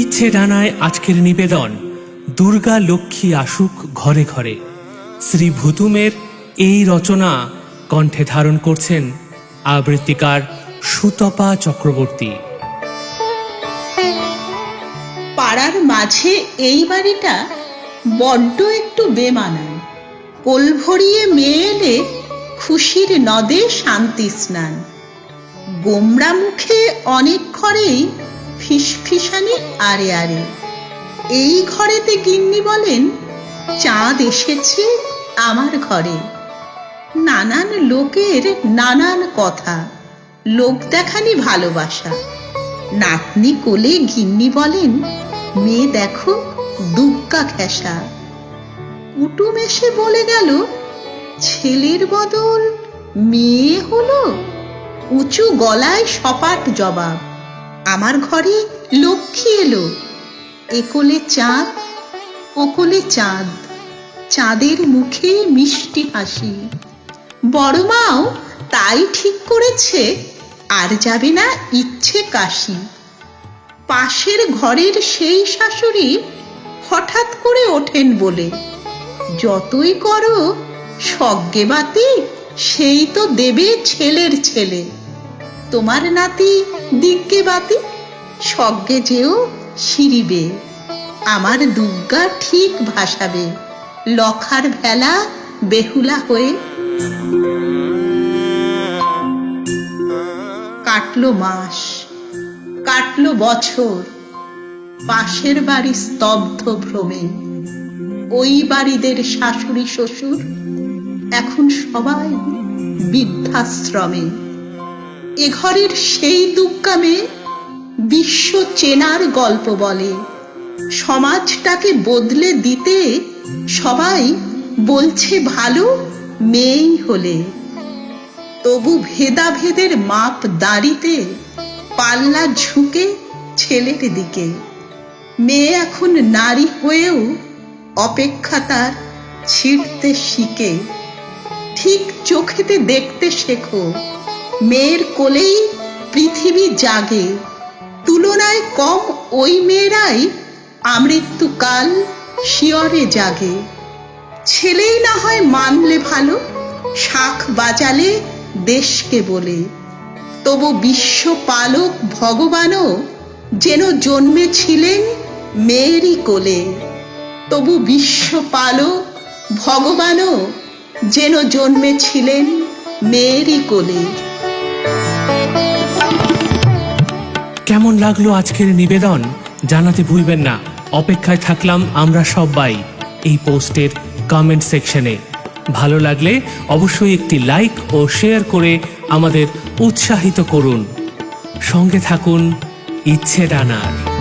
ইচ্ছে ডানায় আজকের নিবেদন, দুর্গা লক্ষ্মী আসুক ঘরে ঘরে। শ্রী ভুতুমের এই রচনা কণ্ঠে ধারণ করছেন আবৃত্তিকার সুতপা চক্রবর্তী। পাড়ার মাঝে এই বাড়িটা বড্ড একটু বেমানান। কোল ভরিয়ে মেয়ে এলে খুশির নদে শান্তি স্নান। গোমরা মুখে অনেক ঘরেই ফিসফিসানি আরে আরে। এই ঘরেতে গিন্নি বলেন, চাঁদ এসেছে আমার ঘরে। নানান লোকের নানান কথা, লোক দেখানি ভালোবাসা। নাতনি কোলে গিন্নি বলেন, মেয়ে দেখো দুগ্গা ঘেঁষা কুটুম এসে বলে গেল, ছেলের বদল মেয়ে হলো, উঁচু গলায় সপাট জবাব। আমার ঘরে লক্ষ্মী এলো। একলে চাঁদ ওকলে চাঁদ, চাঁদের মুখে মিষ্টি হাসি। বড় মাও তাই ঠিক করেছে, আর যাবে না ইচ্ছে কাশি। পাশের ঘরের সেই শাশুড়ি হঠাৎ করে ওঠেন বলে, যতই করো সজ্ঞে বাতি, সেই তো দেবে ছেলের ছেলে। তোমার নাতি দিগ্গে বাতি সজ্ঞে যেও সিঁড়িবে। আমার দুর্গা ঠিক ভাসাবে, লখার ভেলা বেহুলা হয়ে। কাটলো মাস, কাটলো বছর, পাশের বাড়ি স্তব্ধ ভ্রমে। ওই বাড়িদের শাশুড়ি শ্বশুর এখন সবাই বৃদ্ধাশ্রমে। এ ঘরের সেই দুগ্গামে বিশ্ব চেনার গল্প বলে। সমাজটাকে বদলে দিতে সবাই বলছে ভালো মেয়েই হলে। তবু ভেদাভেদের মাপ দাঁড়িতে পাল্লা ঝুঁকে ছেলের দিকে। মেয়ে এখন নারী হয়েও অপেক্ষা তার ছিঁড়তে শিখে। ঠিক চোখেতে দেখতে শেখো মেয়ের কোলেই পৃথিবী জাগে। তুলনায় কম ওই মেয়েরাই আমৃত্যুকাল শিয়রে জাগে। ছেলেই না হয় মানলে ভালো শাখ বাজালে দেশকে বলে। তবু বিশ্ব পালক ভগবানও যেন জন্মেছিলেন মেয়েরই কোলে। তবু বিশ্ব পালক ভগবানও যেন জন্মেছিলেন মেয়েরই কোলে। কেমন লাগল আজকের নিবেদন জানাতে ভুলবেন না। অপেক্ষায় থাকলাম আমরা সবাই এই পোস্টের কমেন্ট সেকশনে ভালো লাগলে অবশ্যই একটি লাইক ও শেয়ার করে আমাদের উৎসাহিত করুন। সঙ্গে থাকুন ইচ্ছে ডানার